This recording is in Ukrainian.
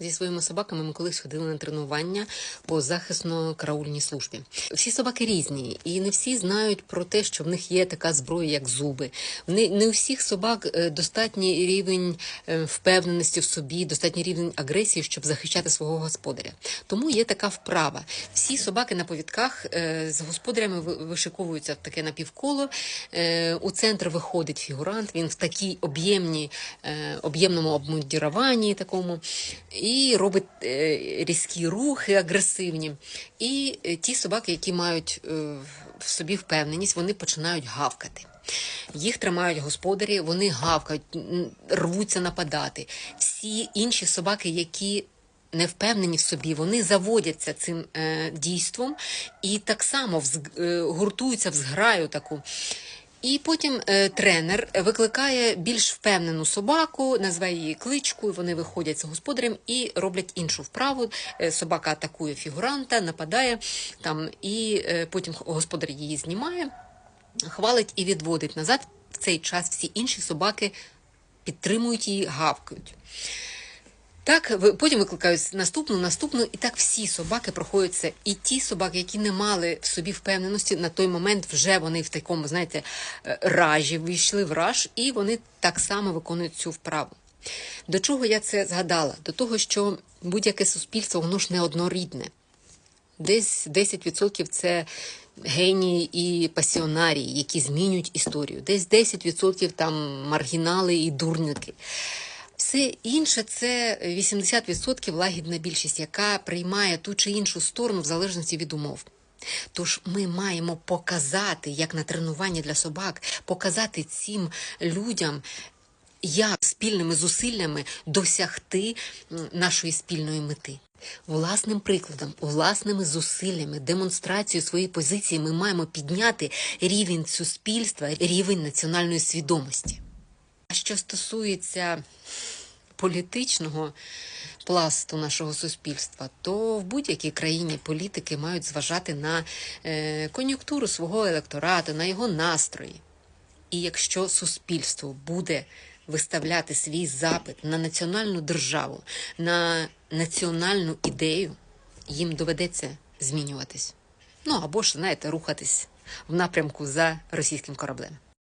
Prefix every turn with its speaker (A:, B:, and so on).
A: Зі своїми собаками ми колись ходили на тренування по захисно-караульній службі. Всі собаки різні, і не всі знають про те, що в них є така зброя, як зуби. Не, не у всіх собак е, достатній рівень е, впевненості в собі, достатній рівень агресії, щоб захищати свого господаря. Тому є така вправа. Всі собаки на повідках е, з господарями вишиковуються таке напівколо. У центр виходить фігурант. Він в такій об'ємній, об'ємному обмундіруванні такому і робить е, різкі рухи, агресивні. І е, ті собаки, які мають е, в собі впевненість, вони починають гавкати. Їх тримають господарі, вони гавкають, рвуться нападати. Всі інші собаки, які не впевнені в собі, вони заводяться цим е, дійством і так само взг- е, гуртуються в зграю таку. І потім е, тренер викликає більш впевнену собаку, назве її кличкою. Вони виходять з господарем і роблять іншу вправу. Е, собака атакує фігуранта, нападає там, і е, потім господар її знімає, хвалить і відводить назад. В цей час всі інші собаки підтримують її, гавкають. Так, потім викликають наступну, наступну, і так всі собаки проходять це. І ті собаки, які не мали в собі впевненості, на той момент вже вони в такому, знаєте, е, ражі вийшли в раж, і вони так само виконують цю вправу. До чого я це згадала? До того, що будь-яке суспільство, воно ж не однорідне. Десь 10% це генії і пасіонарії, які змінюють історію. Десь 10% там маргінали і дурники. Все інше це 80% лагідна більшість, яка приймає ту чи іншу сторону в залежності від умов. Тож ми маємо показати, як на тренуванні для собак, показати цим людям, як спільними зусиллями досягти нашої спільної мети. Власним прикладом, власними зусиллями, демонстрацією своєї позиції ми маємо підняти рівень суспільства, рівень національної свідомості. А що стосується політичного пласту нашого суспільства, то в будь-якій країні політики мають зважати на е, кон'юнктуру свого електорату, на його настрої. І якщо суспільство буде виставляти свій запит на національну державу, на національну ідею, їм доведеться змінюватись. Ну або ж, знаєте, рухатись в напрямку за російським кораблем.